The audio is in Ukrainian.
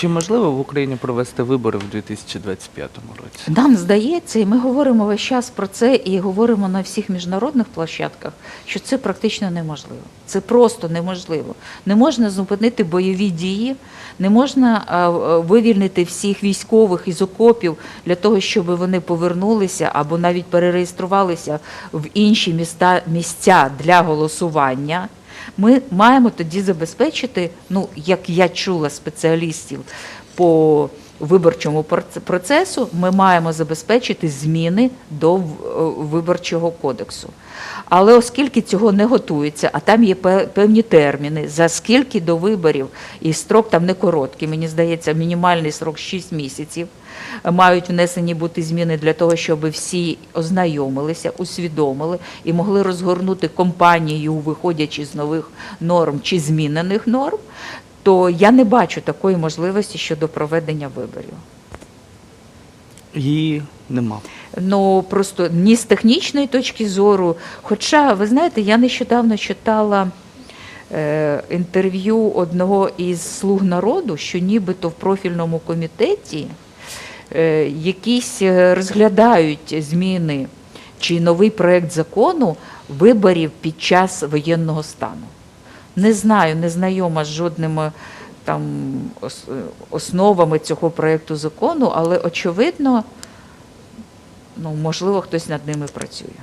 Чи можливо в Україні провести вибори в 2025 році? Нам здається, і ми говоримо весь час про це і говоримо на всіх міжнародних площадках, що це практично неможливо. Це просто неможливо. Не можна зупинити бойові дії, не можна а, а, вивільнити всіх військових із окопів для того, щоб вони повернулися або навіть перереєструвалися в інші міста місця для голосування. Ми маємо тоді забезпечити, ну як я чула спеціалістів по виборчому процесу, ми маємо забезпечити зміни до е, виборчого кодексу. Але оскільки цього не готується, а там є певні терміни, за скільки до виборів, і строк там не короткий, мені здається, мінімальний срок 6 місяців. Мають внесені бути зміни для того, щоб всі ознайомилися, усвідомили і могли розгорнути компанію, виходячи з нових норм чи змінених норм, то я не бачу такої можливості щодо проведення виборів. Її нема. Ну просто ні з технічної точки зору. Хоча, ви знаєте, я нещодавно читала е, інтерв'ю одного із слуг народу, що нібито в профільному комітеті е, якісь е, розглядають зміни чи новий проект закону виборів під час воєнного стану. Не знаю, не знайома з жодними там основами цього проєкту закону, але очевидно, ну можливо, хтось над ними працює.